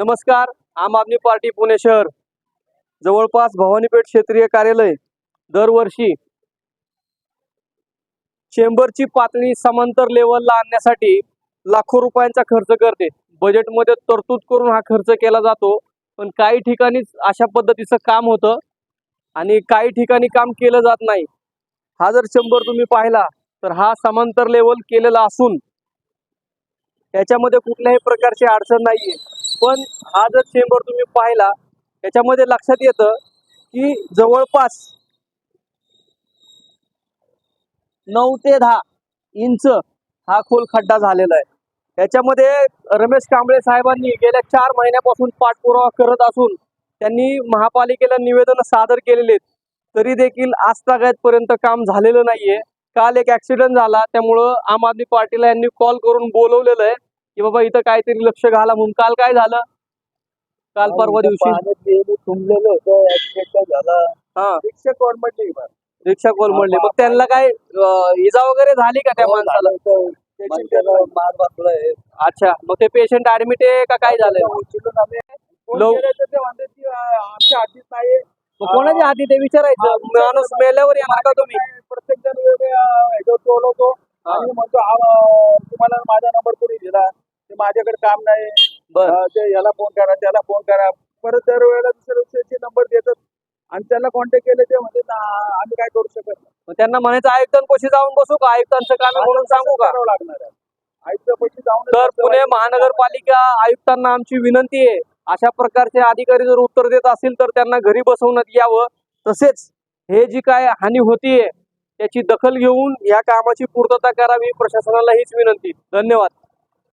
नमस्कार आम आदमी पार्टी पुणे शहर. जवळपास भवानीपेठ क्षेत्रीय कार्यालय दरवर्षी चेंबरची पातळी समांतर लेवलला आणण्यासाठी लाखो रुपयांचा खर्च करते. बजेटमध्ये तरतूद करून हा खर्च केला जातो. पण काही ठिकाणीच अशा पद्धतीचं काम होतं आणि काही ठिकाणी काम केलं जात नाही. हा जर चेंबर तुम्ही पाहिला तर हा समांतर लेवल केलेला असून त्याच्यामध्ये कुठल्याही प्रकारची अडचण नाहीये. पण हा जर चेंबर तुम्ही पाहिला त्याच्यामध्ये लक्षात येतं की जवळपास नऊ ते दहा इंच हा खोल खड्डा झालेला आहे. त्याच्यामध्ये रमेश कांबळे साहेबांनी गेल्या चार महिन्यापासून पाठपुरावा करत असून त्यांनी महापालिकेला निवेदन सादर केलेले तरी देखील आजतागायतपर्यंत काम झालेलं नाहीये. काल एक ऍक्सिडेंट झाला त्यामुळं आम आदमी पार्टीला यांनी कॉल करून बोलवलेलं आहे. की बाबा इथं काहीतरी लक्ष घाला म्हणून. काल काय झालं? काल परवा दिवशी. तुंबलेलं होतं ऍक्सिडेंट झाला. हा. रिक्षा कोणमधली रिक्षा कोलमडली मग त्यांना काय इजा वगैरे झाली का त्या हो, माणसाला? मार बसलाय अच्छा. मग ते पेशंट ऍडमिट आहे का काय झालंय? आमच्या हातीत नाही मग कोणाच्या हाती ते विचारायचं? माणूस मेल्यावर येणार का तुम्ही? प्रत्येक जण वेगळ्या ह्याच्यावर बोलवतो हा. आणि म्हणतो तुम्हाला माझा नंबर कोणी दिला? ते माझ्याकडे काम नाही. बर. अ, ते याला फोन करा त्याला फोन करा. परत दरवेळेला दुसऱ्या दुसऱ्याचे नंबर देतात. आणि त्याला कॉन्टॅक्ट केले ते म्हणजे ना, आम्ही काय करू शकत नाही. मग त्यांना म्हणायचं आयुक्तांपाशी जाऊन बसू का? आयुक्तांचं काम आहे म्हणून सांगू का? करावं लागणार आहे. पैसे जाऊन तर पुणे महानगरपालिका आयुक्तांना आमची विनंती आहे. अशा प्रकारचे अधिकारी जर उत्तर देत असतील तर त्यांना घरी बसवण्यात यावं. तसेच हे जी काय हानी होतीये त्याची दखल घेऊन या कामाची पूर्तता करावी प्रशासनाला हीच विनंती. धन्यवाद.